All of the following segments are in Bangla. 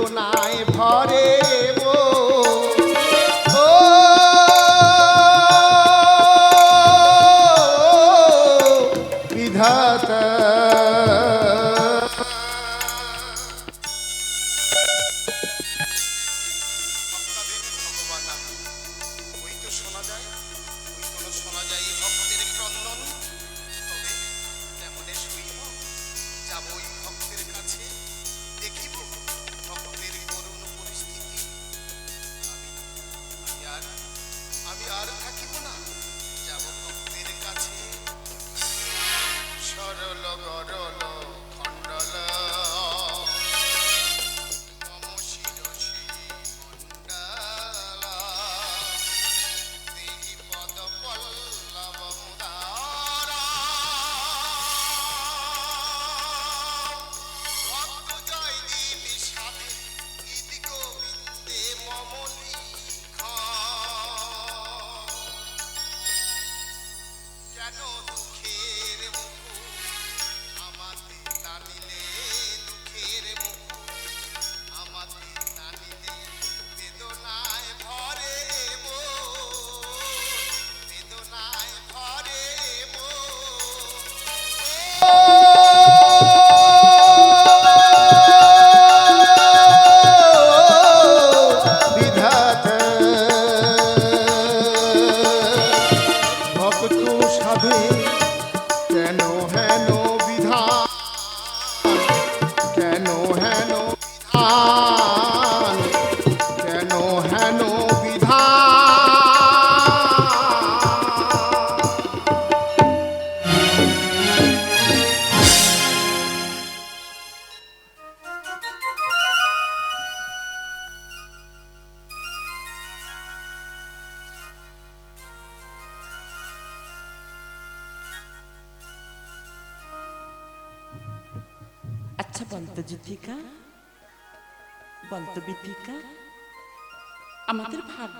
বেদনায় ভরে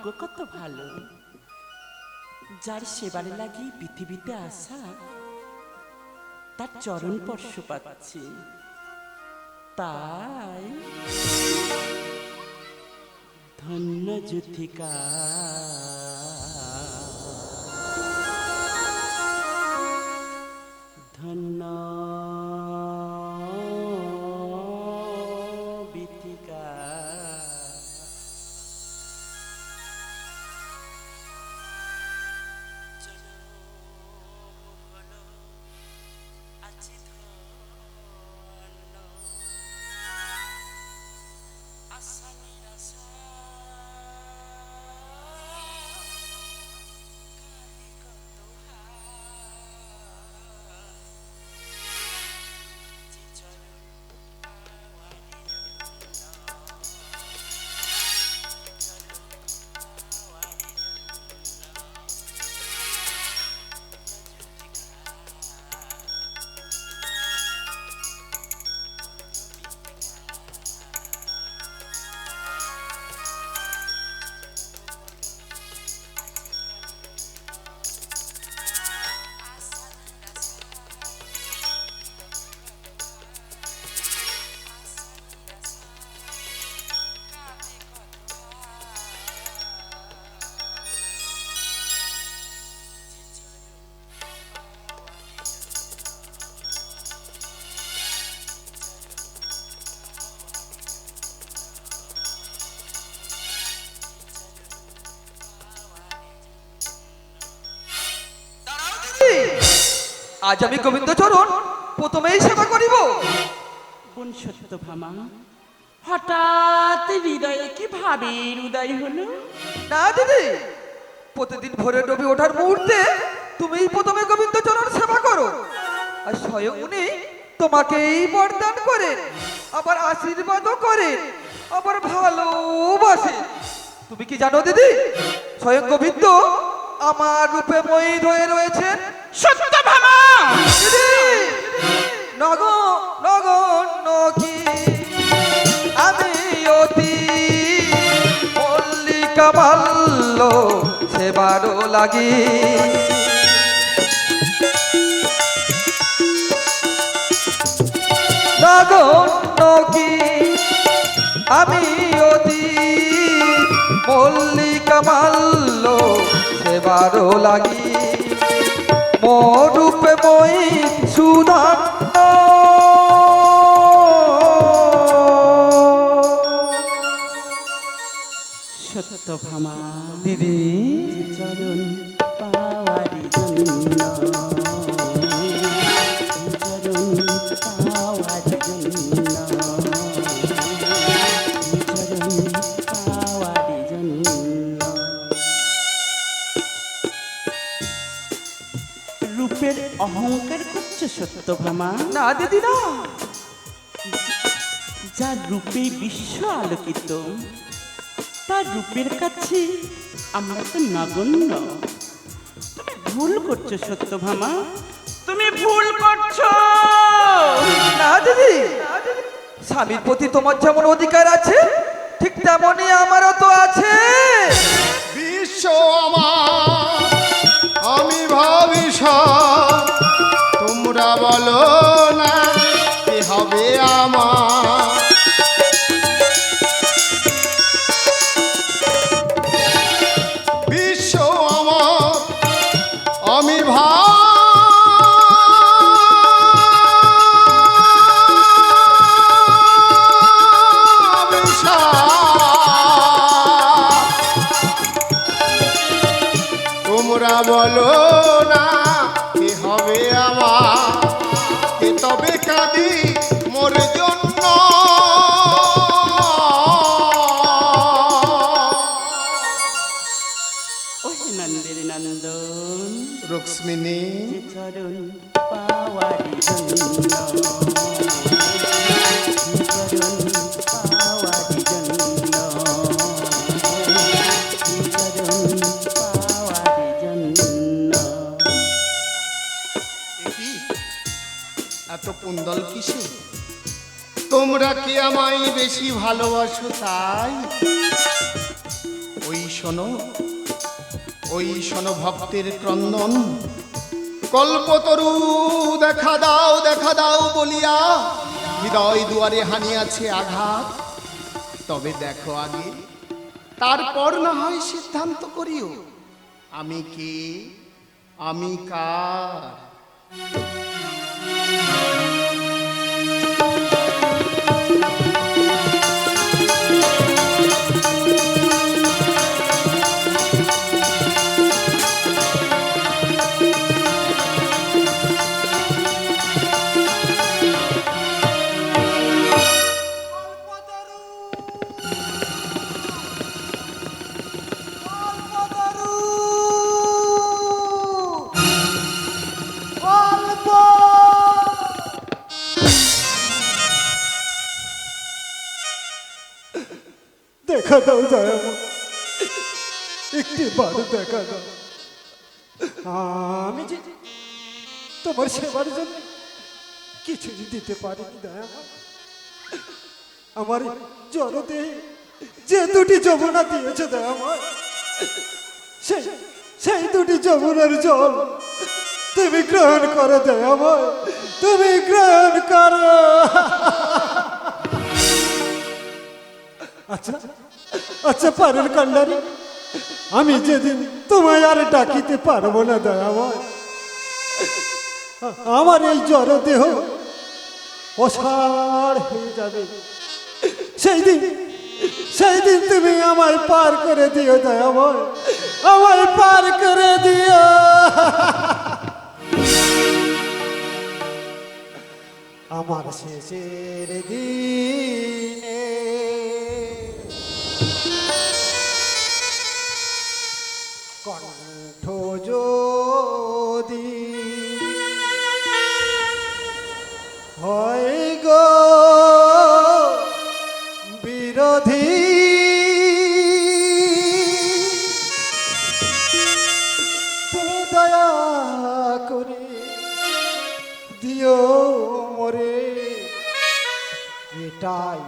ভাগ্য কত ভালো। যার সেবারে লাগি পৃথিবীতে আসা, তার চরণ স্পর্শ পাচ্ছি। তাই ধন্য যুথিকা। ধন্য আজ আমি গোবিন্দচরণ প্রথমেই সেবা করিব। বোন সত্য ভামা হঠাৎ হৃদয়ে কি ভাবের উদয় হলো? না দিদি প্রতিদিন ভোরে ডুবে ওঠার মুহূর্তে তুমিই প্রথমে গোবিন্দচরণ সেবা করো। আর স্বয়ং উনি তোমাকেই বরদান করেন আবার আশীর্বাদও করেন আবার ভালোবাসে তুমি কি জানো দিদি স্বয়ং গোবিন্দ আমার রূপে ময়ূর হয়ে রয়েছেন? সত্য ভামা! নগর নগর নকি আমি অতি মল্লিকা লাগি নগর নকি আমি অতি মল্লিকা ভাল্ল সেবারও লাগি মরূপে মই সুধান্ন সত্য না, দিদি, না। রূপে বিশ্ব আলোকিত, তার রূপের কাছে আমরা তো নগণ্য। তুমি ভুল করছ সত্যভামা তুমি ভুল করছ। না, দিদি। স্বামীর প্রতি তোমার যেমন অধিকার আছে, ঠিক তেমনই আমারও তো আছে। তবে বেশি ভালোবাসো তাই? ওই শোনো ওই শোনো ভক্তের ক্রন্দন। কল্পতরু, দেখা দাও দেখা দাও বলিয়া হৃদয় দুয়ারে হানিয়াছে আঘাত। তবে দেখো আগে, তারপর না হয় সিদ্ধান্ত করিও। আমি কে? আমি কার? একটি বার দেখা দাও আমি যে তোমার সেবার জন্য কিছুই দিতে পারিনি দয়া আমার জড়তে যে দুটি যমুনা দিয়েছে দয়াময় সেই সেই দুটি যমুনার জল তুমি গ্রহণ করো দয়াময় তুমি গ্রহণ করো। আচ্ছা আচ্ছা পারের কান্ডারি। আমি যেদিন তোমায় আর ডাকিতে পারব না দয়াময়, আমার এই জড় দেহ অসাড় হয়ে যাবে। সেই দিন সেই দিন তুমি আমায় পার করে দিও দয়াময়, আমায় পার করে দিও। আমার শেষের দিনে এটাই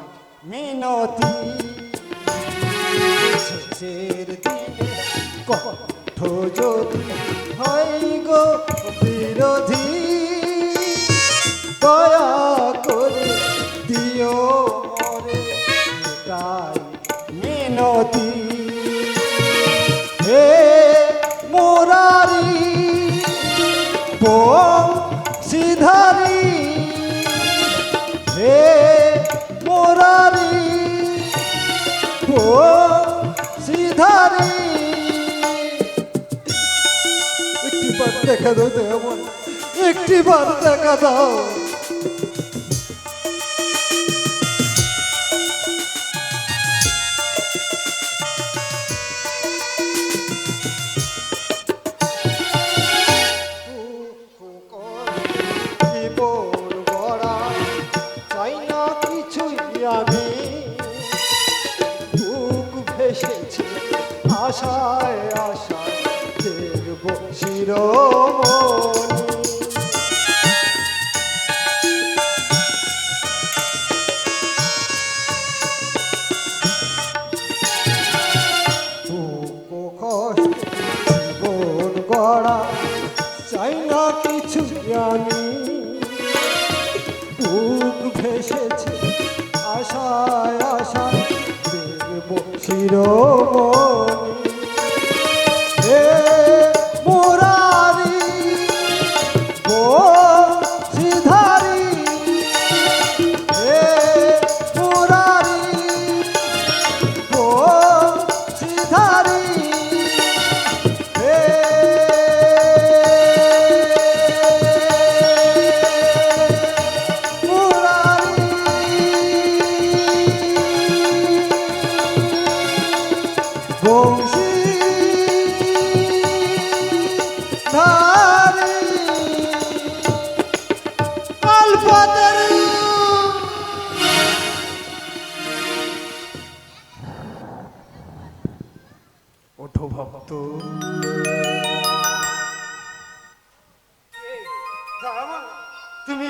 মিনতি। শেষের দিনে কণ্ঠ যদি হয় গো বিরোধী, দয়া করে দিও মরে তাই মিনতি। হে মোরারি বং সিধারি বং সিধারি একটি বার দেখা দাও একটি বার দেখা দাও।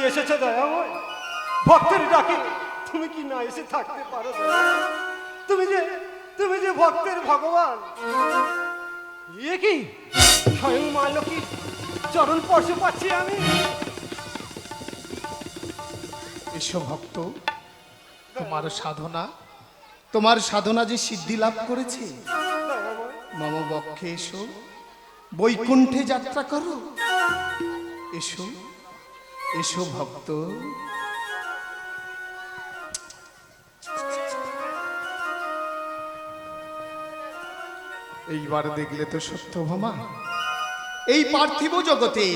এসেছ দয়াময়। ভক্তের ডাকে, তুমি কি না এসে থাকতে পারো তুমি যে তুমি যে ভক্তের ভগবান। ইয়ে কি? স্বয়ং মা চরণ স্পর্শ পাচ্ছি আমি। এসো ভক্ত, তোমার সাধনা তোমার সাধনা যে সিদ্ধি লাভ করেছে। মম বক্ষে এসো, বৈকুণ্ঠে যাত্রা করো। এসো। এসো ভক্ত। এইবার দেখলে তো সত্য ভামা এই পার্থিব জগতে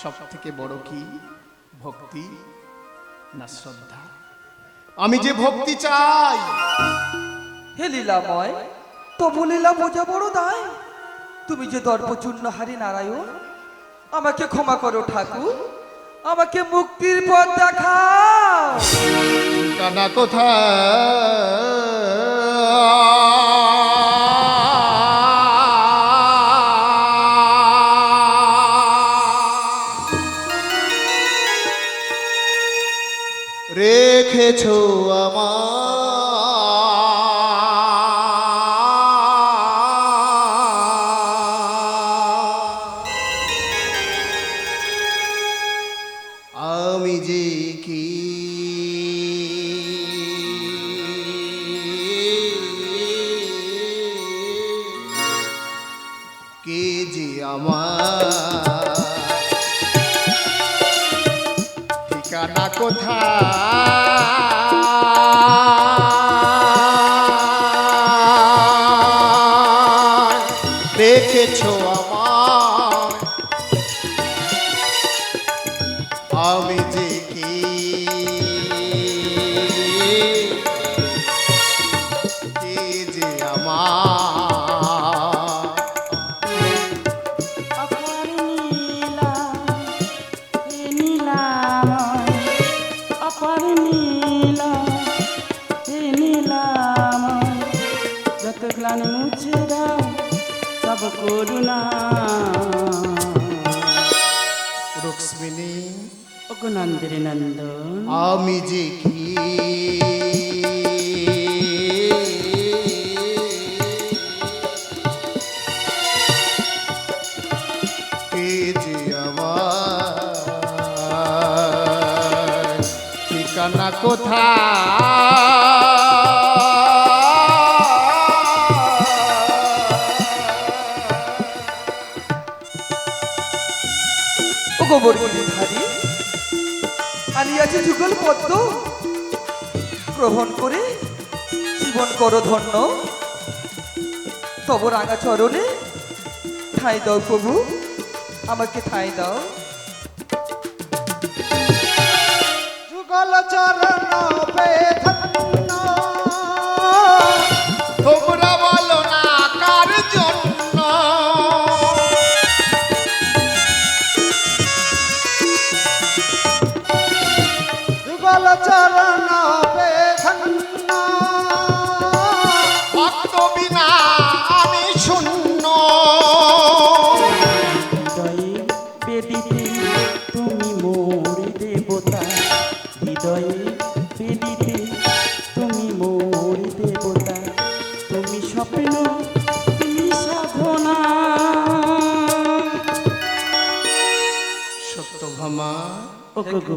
সব থেকে বড় কি? ভক্তি না শ্রদ্ধা? আমি যে ভক্তি চাই। হে লীলাময়, তবু লীলা বোঝা বড় দায়। তুমি যে দর্পচূর্ণ হারি নারায়ণ আমাকে ক্ষমা করো ঠাকুর। আমাকে মুক্তির পথ দেখা কানা কোথা কোথায়? গ্লান মুছে দাও সব করুণা রুক্মিণী ওগো নন্দের নন্দন আমি যে কি গোবর ধারি আনিয়াছে যুগল পদ্ম। গ্রহণ করে জীবন কর ধন্য। তব রাঙা চরণে ঠাঁই দাও প্রভু, আমাকে ঠাঁই দাও। যুগল চরণ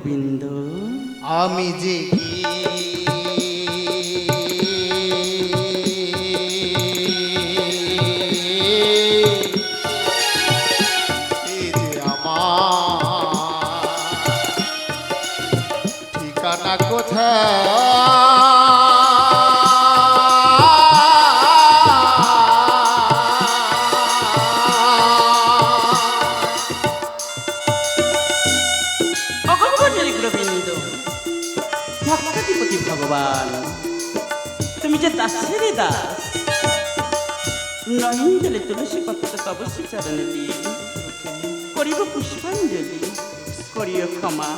গোবিন্দ তব চরণ দিয়ে করিব পুষ্পাঞ্জলি করিও ক্ষমা।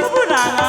তবু রাঙা